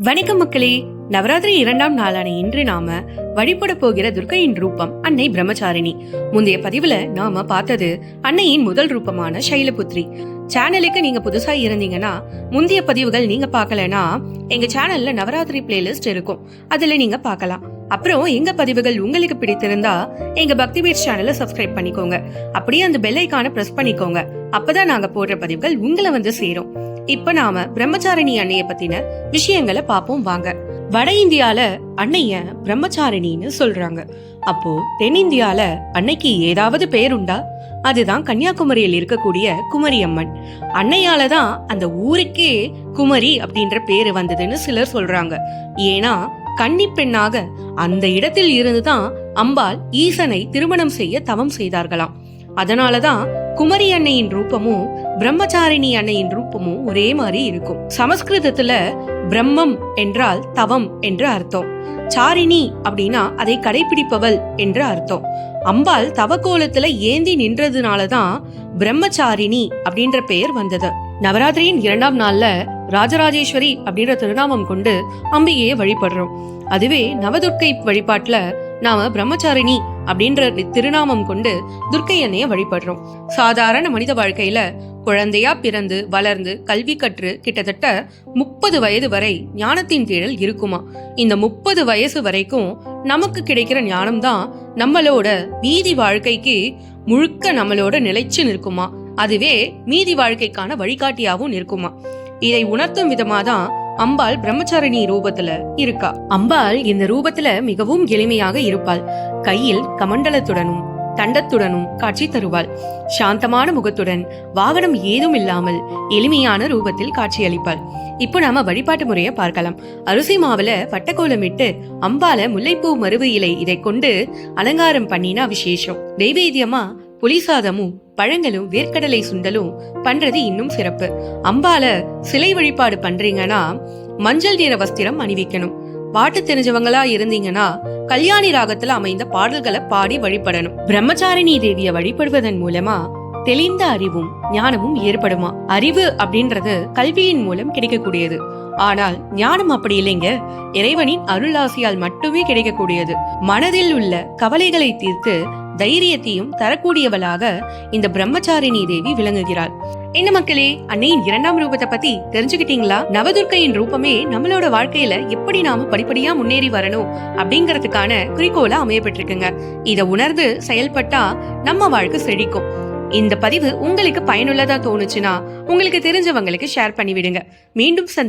வணக்கம் மக்களே நவராத்திரி இரண்டாம் நாளான இன்று நாம வழிபட போகிற துர்க்கையின் ரூபம் அன்னை பிரம்மச்சாரிணி. முந்தைய பதிவுல நாம பார்த்தது அன்னையின் முதல் ரூபமான சைலபுத்ரி சேனலுக்கு நீங்க புதுசா இருந்தீங்கன்னா முந்தைய பதிவுகள் நீங்க பார்க்கலனா எங்க சேனல்ல நவராத்திரி பிளேலிஸ்ட் இருக்கும். அதுல நீங்க பார்க்கலாம். அப்புறம் எங்க பதிவுகள் உங்களுக்கு பிடித்திருந்தா எங்க பக்தி பீட் சேனலை சப்ஸ்கிரைப் பண்ணிக்கோங்க. அப்படியே அந்த பெல் ஐக்கான பிரஸ் பண்ணிக்கோங்க. அப்பதான் நாங்க போடுற பதிவுகள் உங்களை வந்து சேரும். இப்ப நாம பிரம்மச்சாரிணி அன்னைய பத்தின விஷயங்களை பாப்போம் வாங்க. வட இந்தியால அன்னைய பிரம்மச்சாரிணின்னு சொல்றாங்க. அப்போ தென்னிந்தியால அன்னைக்கு ஏதாவது பேருண்டா? அதுதான் கன்னியாகுமரியில் இருக்கக்கூடிய குமரி அம்மன் அன்னையால தான் அந்த ஊருக்கே குமரி அப்படின்ற பேரு வந்ததுன்னு சிலர் சொல்றாங்க. ஏன்னா கன்னி பெண்ணாக அந்த இடத்தில் இருந்துதான் அம்பாள் ஈசனை திருமணம் செய்ய தவம் செய்தார்களாம். அதனாலதான் குமரி அன்னையின் ரூபமும் பிரம்மச்சாரிணி அன்னையின் ரூபமும் ஒரே மாதிரி இருக்கும். சமஸ்கிருதத்துல பிரம்மம் என்றால் தவம் என்று அர்த்தம். சாரிணி அப்படின்னா அதை கடைபிடிப்பவள் என்று அர்த்தம். அம்பாள் தவக்கோலத்துல ஏந்தி நின்றதுனாலதான் பிரம்மச்சாரிணி அப்படின்ற பெயர் வந்தது. நவராத்திரியின் இரண்டாம் நாள்ல ராஜராஜேஸ்வரி அப்படின்ற திருநாமம் கொண்டு அம்பிகையை வழிபடுறோம். அதுவே நவதுர்க்கை வழிபாட்டுல நாம பிரம்மச்சாரிணி அப்படின்ற திருநாமம் கொண்டு துர்க்கை அன்னைய வழிபடுறோம். சாதாரண மனித வாழ்க்கையில குழந்தையா பிறந்து வளர்ந்து கல்வி கற்று கிட்டத்தட்ட முப்பது வயது வரை ஞானத்தின் தேடல் இருக்குமா? இந்த முப்பது வயசு வரைக்கும் நமக்கு கிடைக்கிற ஞானம் தான் நம்மளோட மீதி வாழ்க்கைக்கு முழுக்க நம்மளோட நிலைச்சு நிற்குமா? அதுவே மீதி வாழ்க்கைக்கான வழிகாட்டியாகவும் இருக்குமா இதை உணர்த்தும் விதமாதான் அம்பாள் பிரம்மச்சாரிணி ரூபத்துல இருக்கா. அம்பாள் இந்த ரூபத்துல மிகவும் எளிமையாக இருப்பாள். கையில் கமண்டலத்துடனும் தண்டத்துடனும் காட்சி தருவாள். சாந்தமான முகத்துடன் வாகனம் ஏதும் இல்லாமல் எளிமையான ரூபத்தில் காட்சியளிப்பாள் இப்போ நாம வழிபாட்டு முறையை பார்க்கலாம். அரிசி மாவுல வட்டக்கோலமிட்டு அம்பால முல்லைப்பூ மருவு இலை இதை கொண்டு அலங்காரம் பண்ணினா விசேஷம். நெய்வேத்தியமா புலிசாதமும் பழங்களும் வேர்க்கடலை சுண்டலும் பண்றது இன்னும் சிறப்பு. அம்பால சிலை வழிபாடு பண்றீங்கன்னா மஞ்சள் நிற வஸ்திரம் அணிவிக்கணும். பாட்டு தெரிஞ்சவங்களா இருந்தீங்கன்னா கல்யாணி ராகத்துல அமைந்த பாடல்களை பாடி வழிபடணும். பிரம்மச்சாரிணி தேவிய வழிபடுவதன் மூலமா தெளிந்த அறிவும் ஞானமும் ஏற்படுமா? அறிவு அப்படின்றது கல்வியின் மூலம் கிடைக்கக்கூடியது. ஆனால் ஞானம் அப்படி இல்லைங்க. இறைவனின் அருளாசியால் மட்டுமே கிடைக்கக்கூடியது. மனதில் உள்ள கவலைகளை தீர்த்து தைரியத்தையும் தரக்கூடியவளாக இந்த பிரம்மச்சாரிணி தேவி விளங்குகிறாள். என்ன மக்களே அன்னையின் இரண்டாம் ரூபத்தை பத்தி தெரிஞ்சுக்கிட்டீங்களா? நவதுர்க்கையின் ரூபமே நம்மளோட வாழ்க்கையில எப்படி நாம படிப்படியா முன்னேறி வரணும் அப்படிங்கறதுக்கான குறிக்கோளா அமையப்பட்டிருக்குங்க. இத உணர்ந்து செயல்பட்டா நம்ம வாழ்க்கை செழிக்கும். இந்த பதிவு உங்களுக்கு பயனுள்ளதா தோணுச்சுன்னா உங்களுக்கு தெரிஞ்சவங்களுக்கு ஷேர் பண்ணிவிடுங்க. மீண்டும் சந்தி